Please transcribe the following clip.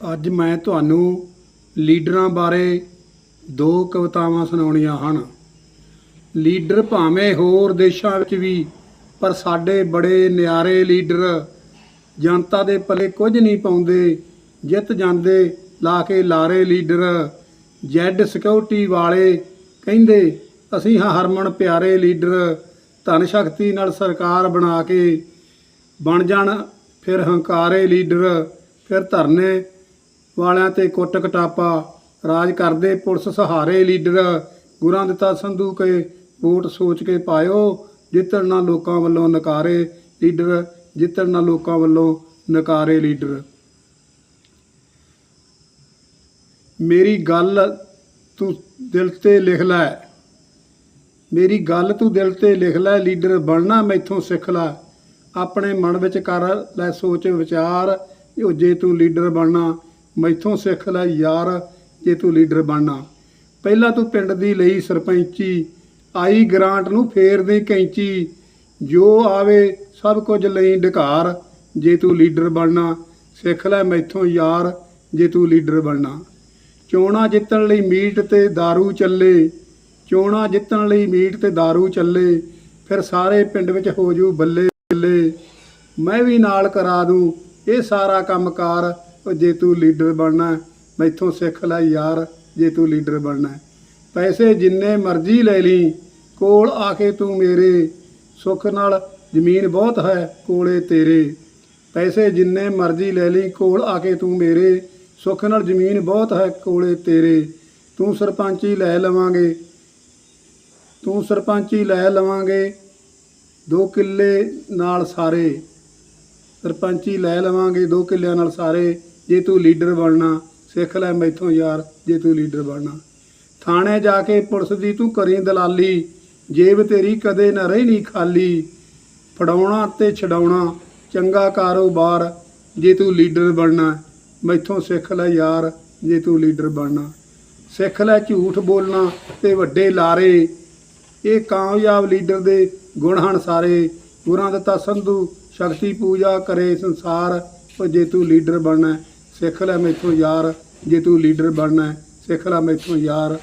ਅੱਜ ਮੈਂ ਤੁਹਾਨੂੰ ਲੀਡਰਾਂ ਬਾਰੇ ਦੋ ਕਵਿਤਾਵਾਂ ਸੁਣਾਉਣੀਆਂ ਹਨ। ਲੀਡਰ ਭਾਵੇਂ ਹੋਰ ਦੇਸ਼ਾਂ ਵਿੱਚ ਵੀ, ਪਰ ਸਾਡੇ ਬੜੇ ਨਿਆਰੇ ਲੀਡਰ ਜਨਤਾ ਦੇ ਪੱਲੇ ਕੁਝ ਨਹੀਂ ਪਾਉਂਦੇ, ਜਿੱਤ ਜਾਂਦੇ ਲਾ ਕੇ ਲਾਰੇ ਲੀਡਰ। ਜੈਡ ਸਿਕਿਉਰਿਟੀ ਵਾਲੇ ਕਹਿੰਦੇ, ਅਸੀਂ ਹਾਂ ਹਰਮਨ ਪਿਆਰੇ ਲੀਡਰ, ਧਨ ਸ਼ਕਤੀ ਨਾਲ ਸਰਕਾਰ ਬਣਾ ਕੇ ਬਣ ਜਾਣ, ਫਿਰ ਹੰਕਾਰੇ ਲੀਡਰ, ਫਿਰ ਧਰਨੇ ਵਾਲਿਆਂ ਤੇ ਕੁੱਟ ਕਟਾਪਾ। ਰਾਜ ਕਰਦੇ ਪੁਲਿਸ ਸਹਾਰੇ ਲੀਡਰ। ਗੁਰਾਂ ਦਿੱਤਾ ਸੰਧੂ ਕੇ ਵੋਟ ਸੋਚ ਕੇ ਪਾਇਓ। ਜਿੱਤਣ ਨਾ ਲੋਕਾਂ ਵੱਲੋਂ ਨਕਾਰੇ ਲੀਡਰ। ਜਿੱਤਣ ਨਾ ਲੋਕਾਂ ਵੱਲੋਂ ਨਕਾਰੇ ਲੀਡਰ। ਮੇਰੀ ਗੱਲ ਤੂੰ ਦਿਲ ਤੇ ਲਿਖ ਲੈ। ਮੇਰੀ ਗੱਲ ਤੂੰ ਦਿਲ ਤੇ ਲਿਖ ਲੈ, ਲੀਡਰ ਬਣਨਾ ਮੈਥੋਂ ਸਿੱਖ ਲੈ। ਆਪਣੇ ਮਨ ਵਿੱਚ ਕਰ ਲੈ ਸੋਚ ਵਿਚਾਰ। ਉਹ ਜੇ ਤੂੰ ਲੀਡਰ ਬਣਨਾ। ਮੈਥੋਂ ਸਿੱਖ ਲੈ ਯਾਰ ਜੇ ਤੂੰ ਲੀਡਰ ਬਣਨਾ ਪਹਿਲਾਂ ਤੂੰ ਪਿੰਡ ਦੀ ਲਈ ਸਰਪੰਚੀ ਆਈ ਗ੍ਰਾਂਟ ਨੂੰ ਫੇਰ ਦੇ ਕੈਂਚੀ ਜੋ ਆਵੇ ਸਭ ਕੁਝ ਲਈ ਢਕਾਰ ਜੇ ਤੂੰ ਲੀਡਰ ਬਣਨਾ ਸਿੱਖ ਲੈ ਮੈਥੋਂ ਯਾਰ ਜੇ ਤੂੰ ਲੀਡਰ ਬਣਨਾ ਚੋਣਾਂ ਜਿੱਤਣ ਲਈ ਮੀਟ ਤੇ दारू ਚੱਲੇ ਚੋਣਾਂ ਜਿੱਤਣ ਲਈ ਮੀਟ ਤੇ दारू ਚੱਲੇ ਫਿਰ ਸਾਰੇ ਪਿੰਡ ਵਿੱਚ ਹੋ ਜੂ ਬੱਲੇ ਬੱਲੇ ਮੈਂ ਵੀ ਨਾਲ ਕਰਾ ਦੂੰ ਇਹ ਸਾਰਾ ਕੰਮਕਾਰ ਉਹ ਜੇ ਤੂੰ ਲੀਡਰ ਬਣਨਾ ਮੈਥੋਂ ਸਿੱਖ ਲੈ ਯਾਰ, ਜੇ ਤੂੰ ਲੀਡਰ ਬਣਨਾ ਪੈਸੇ ਜਿੰਨੇ ਮਰਜ਼ੀ ਲੈ ਲਈ, ਕੋਲ ਆ ਕੇ ਤੂੰ ਮੇਰੇ ਸੁੱਖ ਨਾਲ, ਜ਼ਮੀਨ ਬਹੁਤ ਹੈ ਕੋਲੇ ਤੇਰੇ। ਪੈਸੇ ਜਿੰਨੇ ਮਰਜ਼ੀ ਲੈ ਲਈ, ਕੋਲ ਆ ਕੇ ਤੂੰ ਮੇਰੇ ਸੁੱਖ ਨਾਲ, ਜ਼ਮੀਨ ਬਹੁਤ ਹੈ ਕੋਲੇ ਤੇਰੇ। ਤੂੰ ਸਰਪੰਚੀ ਲੈ ਲਵਾਂਗੇ। ਤੂੰ ਸਰਪੰਚੀ ਲੈ ਲਵਾਂਗੇ। ਦੋ ਕਿੱਲੇ ਨਾਲ ਸਾਰੇ। ਸਰਪੰਚੀ ਲੈ ਲਵਾਂਗੇ, ਦੋ ਕਿੱਲਿਆਂ ਨਾਲ ਸਾਰੇ। ਜੇ ਤੂੰ ਲੀਡਰ ਬਣਨਾ, ਸਿੱਖ ਲੈ ਮੈਥੋਂ ਯਾਰ, ਜੇ ਤੂੰ ਲੀਡਰ ਬਣਨਾ। ਥਾਣੇ ਜਾ ਕੇ ਪੁਲਿਸ ਦੀ ਤੂੰ ਕਰੀ ਦਲਾਲੀ, ਜੇਬ ਤੇਰੀ ਕਦੇ ਨਾ ਰਹੀ ਨਹੀਂ ਖਾਲੀ। ਫੜਾਉਣਾ ਤੇ ਛਡਾਉਣਾ, ਚੰਗਾ ਕਾਰੋਬਾਰ, ਜੇ ਤੂੰ ਲੀਡਰ ਬਣਨਾ, ਮੈਥੋਂ ਸਿੱਖ ਲੈ ਯਾਰ, ਜੇ ਤੂੰ ਲੀਡਰ ਬਣਨਾ। ਸਿੱਖ ਲੈ ਝੂਠ ਬੋਲਣਾ ਤੇ ਵੱਡੇ ਲਾਰੇ। ਇਹ ਕਾਮਯਾਬ ਲੀਡਰ ਦੇ ਗੁਣ ਹਨ ਸਾਰੇ। ਗੁਰਾਂ ਦਿੱਤਾ ਸੰਧੂ, ਸ਼ਕਤੀ ਪੂਜਾ ਕਰੇ ਸੰਸਾਰ, ਉਹ ਜੇ ਤੂੰ ਲੀਡਰ ਬਣਨਾ ਸਿੱਖ ਲੈ ਮੈਥੋਂ ਯਾਰ ਜੇ ਤੂੰ ਲੀਡਰ ਬਣਨਾ ਹੈ, ਸਿੱਖ ਲੈ ਮੈਥੋਂ ਯਾਰ।